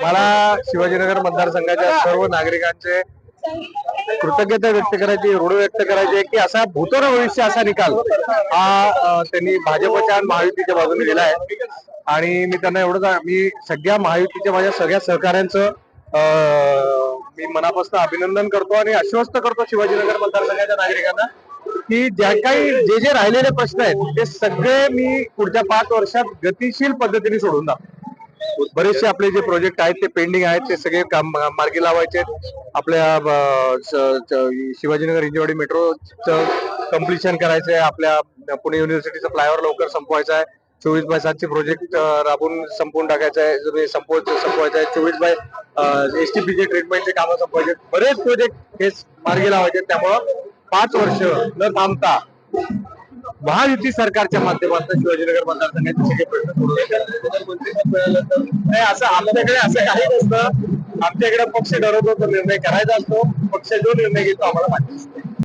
मला शिवाजीनगर मतदारसंघाच्या सर्व नागरिकांचे कृतज्ञता व्यक्त करायची ऋण व्यक्त करायची की असा भूतोर भविष्य असा निकाल हा त्यांनी भाजपच्या आणि महायुतीच्या बाजूने दिला आहे. आणि मी त्यांना एवढंच मी सगळ्या महायुतीच्या माझ्या सगळ्या सहकाऱ्यांचं मी मनापासून अभिनंदन करतो आणि आश्वस्त करतो शिवाजीनगर मतदारसंघाच्या नागरिकांना की ज्या काही जे जे राहिलेले प्रश्न आहेत ते सगळे मी पुढच्या पाच वर्षात गतिशील पद्धतीने सोडून दाखवतो. बरेचसे आपले जे प्रोजेक्ट आहेत ते पेंडिंग आहेत ते सगळे काम मार्गी लावायचे आपल्या शिवाजीनगर हिंजवाडी मेट्रोचं कम्प्लिशन करायचं आहे. आपल्या पुणे युनिव्हर्सिटीचा फ्लायओव्हर लवकर संपवायचा आहे. चोवीस बाय सातचे प्रोजेक्ट राबून संपवून टाकायचं आहे. संपव संपवायचं आहे. चोवीस बाय एस टी पीचे ट्रीटमेंटचे कामं संपवायचे बरेच प्रोजेक्ट हे मार्गी लावायचे त्यामुळं पाच वर्ष न थांबता महायुती सरकारच्या माध्यमातून शिवाजीनगर मतदारसंघाचे सगळे प्रश्न सोडवले नाही असं आमच्याकडे असं काही नसतं. आमच्याकडे पक्ष ठरवतो तो निर्णय करायचा असतो. पक्ष जो निर्णय घेतो आम्हाला माहिती असतो.